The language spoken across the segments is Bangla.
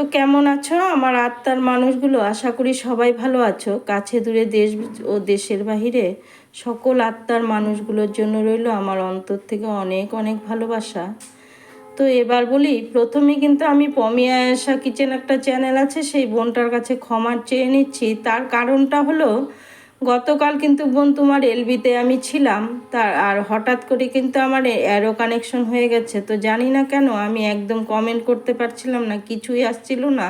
তো কেমন আছো? আমার আত্মার মানুষগুলো, আশা করি সবাই ভালো আছো। কাছে দূরে দেশ ও দেশের বাহিরে সকল আত্মার মানুষগুলোর জন্য রইল আমার অন্তর থেকে অনেক অনেক ভালোবাসা। তো এবার বলি, প্রথমে কিন্তু আমি পমিয়া আয়সা কিচেন একটা চ্যানেল আছে, সেই বোনটার কাছে ক্ষমা চেয়ে নিচ্ছি। তার কারণটা হলো গতকাল কিন্তু বোন তোমার এলবিতে আমি ছিলাম, তার আর হঠাৎ করে কিন্তু আমার অ্যারো কানেকশন হয়ে গেছে। তো জানি না কেন আমি একদম কমেন্ট করতে পারছিলাম না, কিছুই আসছিল না।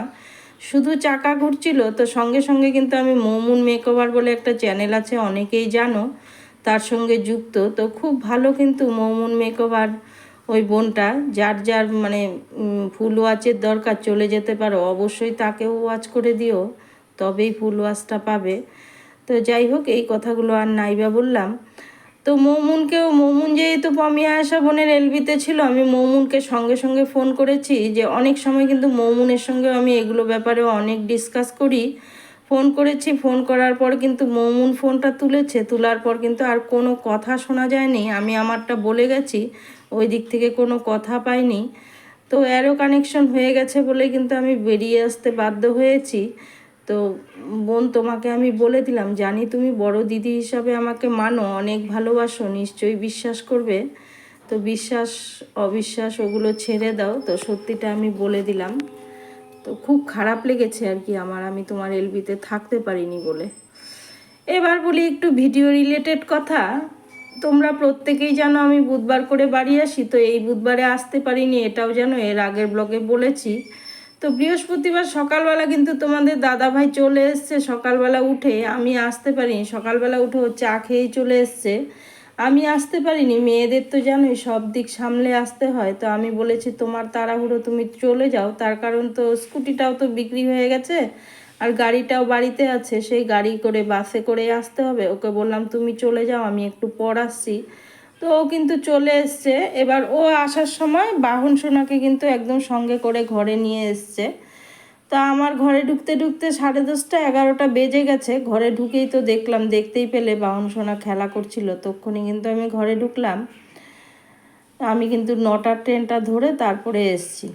শুধু চাকা ঘুরছিল, তো সঙ্গে সঙ্গে কিন্তু আমি মৌমুন মেকওভার বলে একটা চ্যানেল আছে, অনেকেই জানো, তার সঙ্গে যুক্ত। তো খুব ভালো কিন্তু মৌমুন মেকওভার ওই বোনটা, যার যার মানে ফুল ওয়াচের দরকার, চলে যেতে পারো, অবশ্যই তাকেও ওয়াচ করে দিও, তবেই ফুল ওয়াচটা পাবে। তো যাই হোক, এই কথাগুলো আর নাইবা বললাম। তো মৌমুনকেও, মৌমুন যেহেতু পমিয়া আশা বোনের এলবিতে ছিল, আমি মৌমুনকে সঙ্গে সঙ্গে ফোন করেছি যে অনেক সময় কিন্তু মৌমুনের সঙ্গে আমি এগুলো ব্যাপারে অনেক ডিসকাস করি। ফোন করেছি, ফোন করার পর কিন্তু মৌমুন ফোনটা তুলেছে, তোলার পর কিন্তু আর কোনো কথা শোনা যায়নি। আমি আমারটা বলে গেছি, ওই দিক থেকে কোনো কথা পাইনি। তো অ্যারো কানেকশন হয়ে গেছে বলে কিন্তু আমি বেরিয়ে আসতে বাধ্য হয়েছি। তো বোন তোমাকে আমি বলে দিলাম, জানি তুমি বড় দিদি হিসাবে আমাকে মানো, অনেক ভালোবাসো, নিশ্চয়ই বিশ্বাস করবে। তো বিশ্বাস, অবিশ্বাস ওগুলো ছেড়ে দাও, তো সত্যিটা আমি বলে দিলাম। তো খুব খারাপ লেগেছে আর কি আমার, আমি তোমার এলবিতে থাকতে পারিনি বলে। এবার বলি একটু ভিডিও রিলেটেড কথা। তোমরা প্রত্যেকেই জানো আমি বুধবার করে বাড়ি আসি, তো এই বুধবারে আসতে পারিনি, এটাও জানো এর আগের ব্লগে বলেছি। তো বৃহস্পতিবার সকালবেলা কিন্তু তোমাদের দাদা ভাই চলে এসছে। সকালবেলা উঠে আমি আসতে পারিনি। সকালবেলা উঠে চা খেয়েই চলে এসছে। আমি আসতে পারিনি। মেয়েদের তো জানোই সব দিক সামলে আসতে হয়। তো আমি বলেছি, তোমার তাড়াহুড়ো তুমি চলে যাও। তার কারণ তো স্কুটিটাও তো বিক্রি হয়ে গেছে আর গাড়িটাও বাড়িতে আছে। সেই গাড়ি করে বাসে করে আসতে হবে। ওকে বললাম, তুমি চলে যাও, আমি একটু পর আসছি। তো ও কিন্তু চলে এসছে। এবার ও আসার সময় বাহন সোনাকে কিন্তু একদম সঙ্গে করে ঘরে নিয়ে এসছে। তা আমার ঘরে ঢুকতে ঢুকতে সাড়ে দশটা এগারোটা বেজে গেছে। ঘরে ঢুকেই তো দেখলাম, দেখতেই পেলে বাহন সোনা খেলা করছিল। তখনই কিন্তু আমি ঘরে ঢুকলাম। আমি কিন্তু নটার ট্রেনটা ধরে তারপরে এসছি।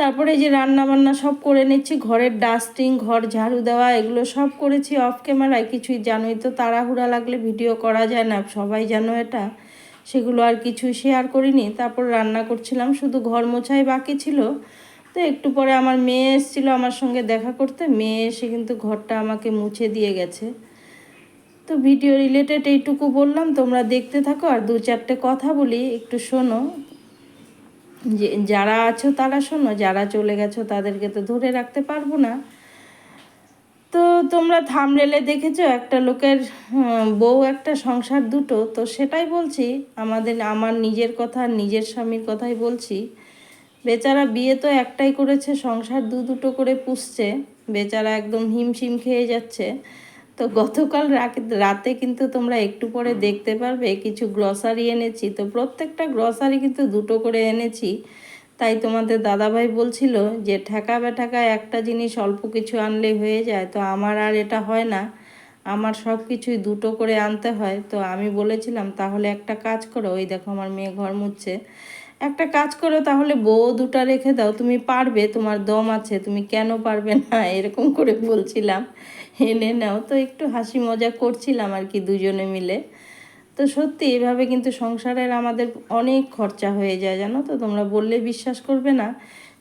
তারপরে যে রান্না বান্না সব করে নিচ্ছি, ঘরের ডাস্টিং ঘর ঝাড়ু দেওয়া, এগুলো সব করেছি অফ ক্যামেরায় কিছুই জানোই তো তাড়াহুড়া লাগলে ভিডিও করা যায় না, সবাই জানো এটা। সেগুলো আর কিছুই শেয়ার করিনি, তারপর রান্না করছিলাম, শুধু ঘর মোছাই বাকি ছিল। তো একটু পরে আমার মেয়ে এসেছিল আমার সঙ্গে দেখা করতে, মেয়ে এসে কিন্তু ঘরটা আমাকে মুছে দিয়ে গেছে। তো ভিডিও রিলেটেড এইটুকু বললাম, তোমরা দেখতে থাকো, আর দু চারটে কথা বলি, একটু শোনো। যে, যারা আছো তারা শোনো, যারা চলে গেছো তাদেরকে তো ধরে রাখতে পারব না। তো তোমরা থামরেলে দেখেছ একটা লোকের বউ, একটা সংসার দুটো। তো সেটাই বলছি, আমাদের, আমার নিজের কথা নিজের স্বামীর কথাই বলছি। বেচারা বিয়ে তো একটাই করেছে, সংসার দু দুটো করে পুষছে। বেচারা একদম হিমশিম খেয়ে যাচ্ছে। তো গতকাল রাতে কিন্তু তোমরা একটু পরে দেখতে পারবে, কিছু গ্রসারি এনেছি। তো প্রত্যেকটা গ্রসারি কিন্তু দুটো করে এনেছি। তাই তোমাদের দাদাভাই বলছিল যে, ঠেকা বেঠাকা একটা জিনিস অল্প কিছু আনলে হয়ে যায়। তো আমার আর এটা হয় না। আমার সব কিছুই দুটো করে আনতে হয়। তো আমি বলেছিলাম, তাহলে একটা কাজ করো। ওই দেখো আমার মেয়ে ঘর মুচ্ছে একটা কাজ করো, তাহলে বউ দুটা রেখে দাও। তুমি পারবে, তোমার দম আছে। তুমি কেন পারবে না? এরকম করে বলছিলাম। এনে নাও। তো একটু হাসি মজা করছিলাম আর কি দুজনে মিলে। তো সত্যি এভাবে কিন্তু সংসারের আমাদের অনেক খরচা হয়ে যায়, জানো তো? তোমরা বললে বিশ্বাস করবে না।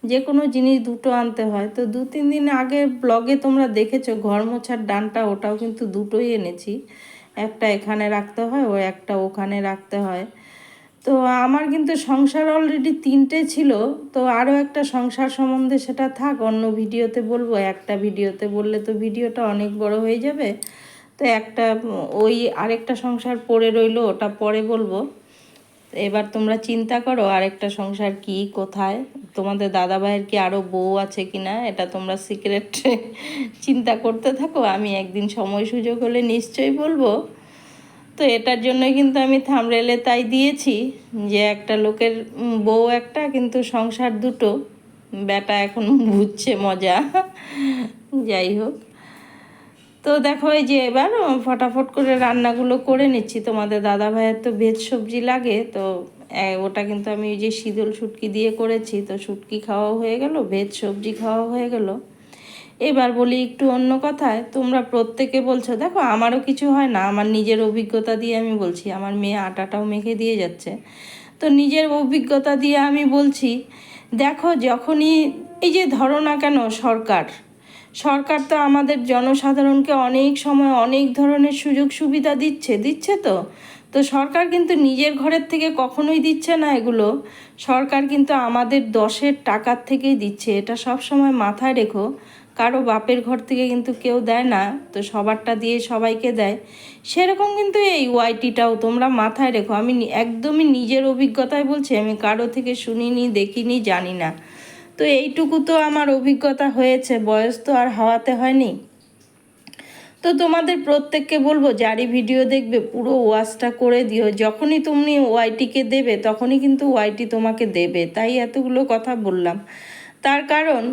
যে কোনো জিনিস দুটো আনতে হয়। তো দু, তিন দিন আগে ব্লগে তোমরা দেখেছ, ঘর মোছার ডানটা, ওটাও কিন্তু দুটোই এনেছি। একটা এখানে রাখতে হয়, ও একটা ওখানে রাখতে হয়। তো আমার কিন্তু সংসার অলরেডি তিনটে ছিল, তো আরও একটা সংসার সম্বন্ধে সেটা থাক, অন্য ভিডিওতে বলব, একটা ভিডিওতে বললে তো ভিডিওটা অনেক বড় হয়ে যাবে। তো একটা, ওই আরেকটা সংসার পড়ে রইল, ওটা পরে বলব। এবার তোমরা চিন্তা করো, আরেকটা সংসার কি, কোথায়? তোমাদের দাদা ভাইয়ের কি আরও বউ আছে কি না এটা তোমরা সিক্রেট চিন্তা করতে থাকো, আমি একদিন সময় সুযোগ হলে নিশ্চয়ই বলব। তো এটার জন্যই কিন্তু আমি থামরেলে তাই দিয়েছি যে একটা লোকের বউ একটা, কিন্তু সংসার দুটো। বেটা এখন বুঝছে মজা। যাই হোক। তো দেখো এই যে এবার ফটাফট করে রান্নাগুলো করে নিচ্ছি। তোমাদের দাদা ভাইয়ের তো ভেজ সবজি লাগে, তো ওটা কিন্তু আমি ওই যে শীতল শুটকি দিয়ে করেছি। তো শুটকি খাওয়া হয়ে গেল, ভেজ সবজি খাওয়া হয়ে গেল। এবার বলি একটু অন্য কথায়, তোমরা প্রত্যেকে বলছো, দেখো আমারও কিছু হয় না, আমার নিজের অভিজ্ঞতা দিয়ে আমি বলছি, আমার মেয়ে আটাটাও মেখে দিয়ে যাচ্ছে। তো নিজের অভিজ্ঞতা দিয়ে আমি বলছি, দেখো যখনই, এই যে ধরো না কেন সরকার সরকার তো আমাদের জনসাধারণকে অনেক সময় অনেক ধরনের সুযোগ সুবিধা দিচ্ছে দিচ্ছে তো। তো সরকার কিন্তু নিজের ঘরের থেকে কখনোই দিচ্ছে না এগুলো, সরকার কিন্তু আমাদের দশের টাকার থেকেই দিচ্ছে, এটা সব সময় মাথায় রেখো। কারও বাপের ঘর থেকে কিন্তু কেউ দেয় না, তো সবারটা দিয়ে সবাইকে দেয়। সেরকম কিন্তু এই ওয়াইটিটাও তোমরা মাথায় রেখো। আমি একদমই নিজের অভিজ্ঞতায় বলছি, আমি কারও থেকে শুনিনি, দেখিনি জানি না তো এইটুকু তো আমার অভিজ্ঞতা হয়েছে, বয়স তো আর হাওয়াতে হয়নি। তো তোমাদের প্রত্যেককে বলব, যারই ভিডিও দেখবে, পুরো ওয়াশটা করে দিও। যখনই তুমি ওয়াইটিকে দেবে, তখনই কিন্তু ওয়াইটি তোমাকে দেবে। তাই এতগুলো কথা বললাম। তার কারণ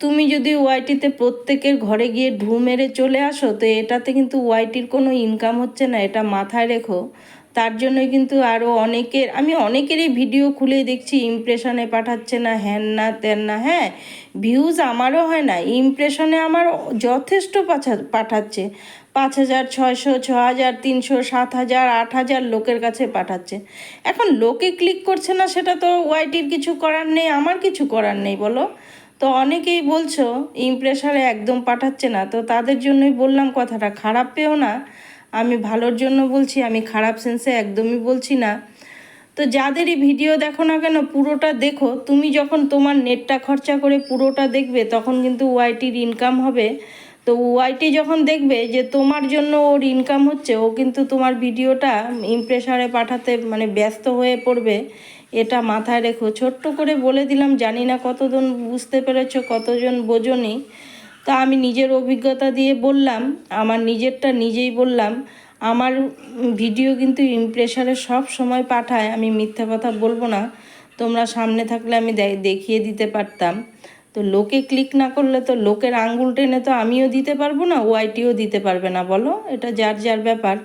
তুমি যদি ওয়াইটিতে প্রত্যেকের ঘরে গিয়ে ঢু মেরে চলে আসো, তো এটাতে কিন্তু ওয়াইটির কোনো ইনকাম হচ্ছে না, এটা মাথায় রেখো। তার জন্যই কিন্তু আরও অনেকের, আমি অনেকেরই ভিডিও খুলে দেখছি ইমপ্রেশনে পাঠাচ্ছে না, হ্যান না, ত্যান না হ্যাঁ ভিউজ আমারও হয় না ইমপ্রেশনে আমার যথেষ্ট পাঠা- পাঠাচ্ছে। পাঁচ হাজার, ছয়শো, ছ হাজার, তিনশো, সাত হাজার, আট হাজার লোকের কাছে পাঠাচ্ছে। এখন লোকে ক্লিক করছে না, সেটা তো ওয়াইটির কিছু করার নেই, আমার কিছু করার নেই, বলো? তো অনেকেই বলছো ইমপ্রেশারে একদম পাঠাচ্ছে না। তো তাদের জন্যই বললাম কথাটা, খারাপ পেও না। আমি ভালোর জন্য বলছি, আমি খারাপ সেন্সে একদমই বলছি না। তো যাদেরই ভিডিও দেখো না কেন, পুরোটা দেখো। তুমি যখন তোমার নেটটা খরচা করে পুরোটা দেখবে, তখন কিন্তু ওয়াইটির ইনকাম হবে। তো ওয়াইটি যখন দেখবে যে তোমার জন্য ওর ইনকাম হচ্ছে, ও কিন্তু তোমার ভিডিওটা ইমপ্রেশারে পাঠাতে মানে ব্যস্ত হয়ে পড়বে। এটা মাথায় রেখো। ছোট্ট করে বলে দিলাম, জানি না কতজন বুঝতে পেরেছ, কতজন বোঝনি। তা আমি নিজের অভিজ্ঞতা দিয়ে বললাম, আমার নিজেরটা নিজেই বললাম। আমার ভিডিও কিন্তু ইমপ্রেশারে সব সময় পাঠায়, আমি মিথ্যা কথা বলব না। তোমরা সামনে থাকলে আমি দেখিয়ে দিতে পারতাম। তো লোকে ক্লিক না করলে তো লোকের আঙ্গুল টেনে তো আমিও দিতে পারব না ওয়াইটিও দিতে পারবে না, বলো? এটা যার যার ব্যাপার।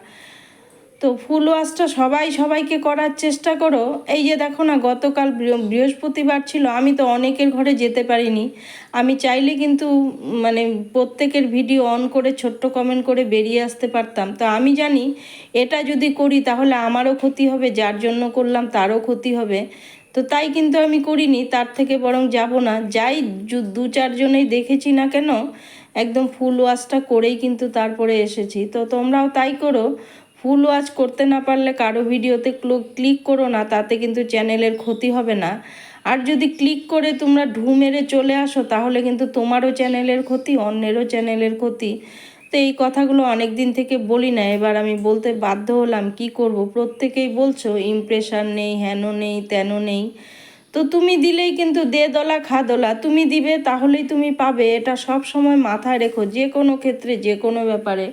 তো ফুল ওয়াশটা সবাই সবাইকে করার চেষ্টা করো। এই যে দেখো না, গতকাল বৃহ- বৃহস্পতিবার ছিল, আমি তো অনেকের ঘরে যেতে পারিনি। আমি চাইলে কিন্তু মানে প্রত্যেকের ভিডিও অন করে, ছোট্ট কমেন্ট করে বেরিয়ে আসতে পারতাম। তো আমি জানি, এটা যদি করি তাহলে আমারও ক্ষতি হবে, যার জন্য করলাম তারও ক্ষতি হবে। তো তাই কিন্তু আমি করিনি, তার থেকে বরং যাব না। যাই দু চারজনেই দেখেছি না কেন, একদম ফুল ওয়াশটা করেই কিন্তু তারপরে এসেছি। তো তোমরাও তাই করো। ফুল ওয়াচ করতে না পারলে কারও ভিডিওতে ক্লিক করো না, তাতে কিন্তু চ্যানেলের ক্ষতি হবে না। আর যদি ক্লিক করে তোমরা ঢু মেরে চলে আসো, তাহলে কিন্তু তোমারও চ্যানেলের ক্ষতি, অন্যেরও চ্যানেলের ক্ষতি। তো এই কথাগুলো অনেক দিন থেকে বলি না, এবার আমি বলতে বাধ্য হলাম, কি করব? প্রত্যেকেই বলছো ইমপ্রেশন নেই, হেন নেই, তেন নেই। তো তুমি দিলেই কিন্তু দে দলা খা দলা, তুমি দিবে তাহলেই তুমি পাবে, এটা সব সময় মাথায় রেখো, যে কোনো ক্ষেত্রে, যে কোনো ব্যাপারে।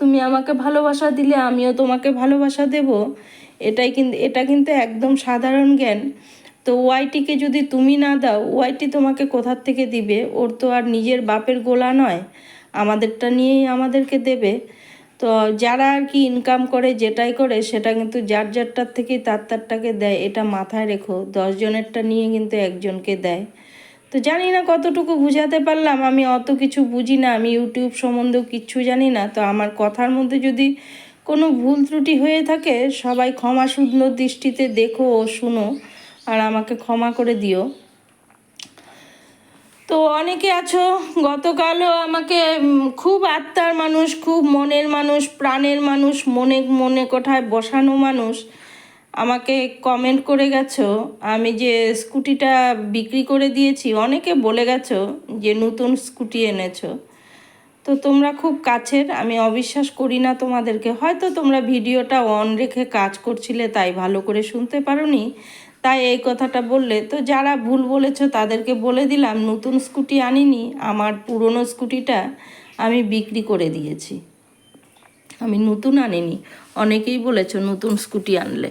তুমি আমাকে ভালোবাসা দিলে আমিও তোমাকে ভালোবাসা দেব। এটাই কিন্তু এটা কিন্তু একদম সাধারণ জ্ঞান। তো ওয়াইটিকে যদি তুমি না দাও ওয়াইটি তোমাকে কোথার থেকে দিবে? ওর তো আর নিজের বাপের গোলা নয়। আমাদেরটা নিয়েই আমাদেরকে দেবে। তো যারা আর কি ইনকাম করে, যেটাই করে, সেটা কিন্তু যার যারটার থেকেই তার তারটাকে দেয়, এটা মাথায় রেখো। দশজনেরটা নিয়ে কিন্তু একজনকে দেয়। তো জানি না কতটুকু বুঝাতে পারলাম, আমি অত কিছু বুঝি না, আমি ইউটিউব সম্বন্ধেও কিচ্ছু জানি না, তো আমার কথার মধ্যে যদি কোনো ভুল ত্রুটি হয়ে থাকে, সবাই ক্ষমা সুন্দর দৃষ্টিতে দেখো ও শুনো, আর আমাকে ক্ষমা করে দিও। তো অনেকে আছো, গতকালও আমাকে খুব আত্মার মানুষ, খুব মনের মানুষ, প্রাণের মানুষ, মনে মনে কোঠায় বসানো মানুষ আমাকে কমেন্ট করে গেছো, আমি যে স্কুটিটা বিক্রি করে দিয়েছি, অনেকে বলে গেছো যে নতুন স্কুটি এনেছো। তো তোমরা খুব কাছের, আমি অবিশ্বাস করি না তোমাদেরকে। হয়তো তোমরা ভিডিওটা অন রেখে কাজ করছিলে, তাই ভালো করে শুনতে পারোনি। তাই এই কথাটা বললে। তো যারা ভুল বলেছ, তাদেরকে বলে দিলাম, নতুন স্কুটি আনিনি, আমার পুরনো স্কুটিটা আমি বিক্রি করে দিয়েছি। আমি নতুন আনিনি। অনেকেই বলেছ নতুন স্কুটি আনলে।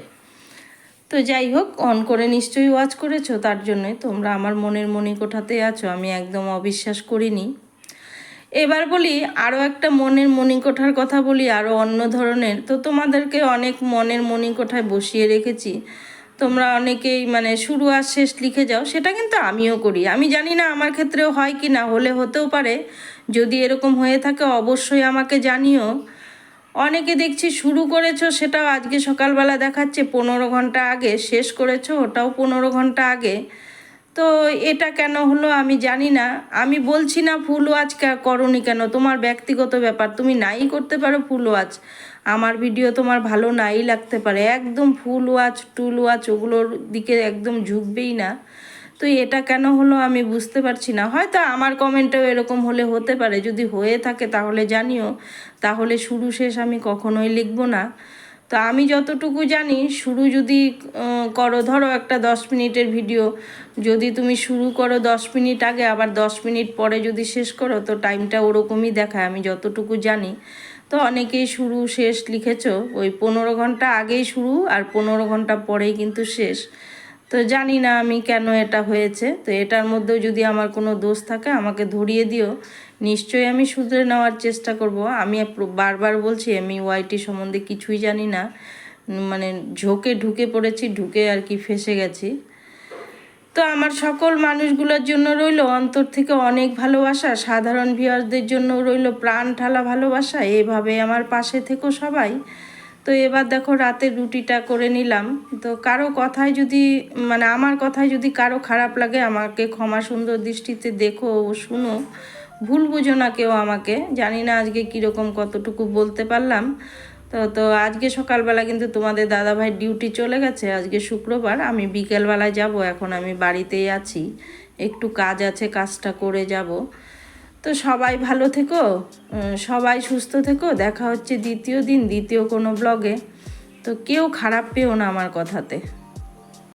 তো যাই হোক অন করে নিশ্চয়ই ওয়াচ করেছ, তার জন্যই তোমরা আমার মনের মণিকোঠাতে আছো, আমি একদম অবিশ্বাস করিনি। এবার বলি আরও একটা মনের মণিকোঠার কথা বলি আরও অন্য ধরনের। তো তোমাদেরকে অনেক মনের মণিকোঠায় বসিয়ে রেখেছি। তোমরা অনেকেই মানে শুরু আর শেষ লিখে যাও, সেটা কিন্তু আমিও করি। আমি জানি না আমার ক্ষেত্রেও হয় কি না হলে হতেও পারে। যদি এরকম হয়ে থাকে, অবশ্যই আমাকে জানিও। অনেকে দেখছি শুরু করেছ, সেটাও আজকে সকালবেলা দেখাচ্ছে, পনেরো ঘণ্টা আগে, শেষ করেছ, ওটাও পনেরো ঘণ্টা আগে। তো এটা কেন হলো আমি জানি না। আমি বলছি না ফুল ওয়াচ করনি কেন? তোমার ব্যক্তিগত ব্যাপার, তুমি নাই করতে পারো ফুল ওয়াচ। আমার ভিডিও তোমার ভালো নাই লাগতে পারে। একদম ফুল ওয়াচ, টুল ওয়াচ, ওগুলোর দিকে একদম ঝুঁকবেই না। তো এটা কেন হলো আমি বুঝতে পারছি না। হয়তো আমার কমেন্টেও এরকম হলে হতে পারে। যদি হয়ে থাকে তাহলে জানিও। তাহলে শুরু শেষ আমি কখনোই লিখব না। তো আমি যতটুকু জানি, শুরু যদি করো, ধরো একটা দশ মিনিটের ভিডিও। যদি তুমি শুরু করো দশ মিনিট আগে, আবার দশ মিনিট পরে যদি শেষ করো, তো টাইমটা ওরকমই দেখায়, আমি যতটুকু জানি। তো অনেকেই শুরু শেষ লিখেছো। ওই পনেরো ঘণ্টা আগেই শুরু, আর পনেরো ঘণ্টা পরেই কিন্তু শেষ। তো জানি না আমি কেন এটা হয়েছে। তো এটার মধ্যেও যদি আমার কোনো দোষ থাকে, আমাকে ধরিয়ে দিও। নিশ্চয়ই আমি শুধরে নেওয়ার চেষ্টা করব। আমি বারবার বলছি, আমি ওয়াইটি সম্বন্ধে কিছুই জানি না। মানে ঝোঁকে ঢুকে পড়েছি, ঢুকে আর কি ফেসে গেছি। তো আমার সকল মানুষগুলোর জন্য রইল অন্তর থেকে অনেক ভালোবাসা, সাধারণ ভিউয়ারদের জন্য রইল প্রাণ ঠালা ভালোবাসা। এভাবে আমার পাশে থেকো সবাই। তো এবার দেখো রাতে রুটিটা করে নিলাম। তো কারও কথায় যদি মানে আমার কথায় যদি কারও খারাপ লাগে, আমাকে ক্ষমা সুন্দর দৃষ্টিতে দেখো ও শুনো। ভুল বুঝো না কেউ আমাকে। জানি না আজকে কীরকম কতটুকু বলতে পারলাম। তো তো আজকে সকালবেলা কিন্তু তোমাদের দাদাভাই ডিউটি চলে গেছে। আজকে শুক্রবার, আমি বিকেলবেলায় যাব, এখন আমি বাড়িতেই আছি। একটু কাজ আছে, কাজটা করে যাব। তো সবাই ভালো থেকো সবাই সুস্থ থেকো, দেখা হচ্ছে দ্বিতীয় দিন, দ্বিতীয় কোনো ব্লগে তো কেউ খারাপ পেও না আমার কথাতে।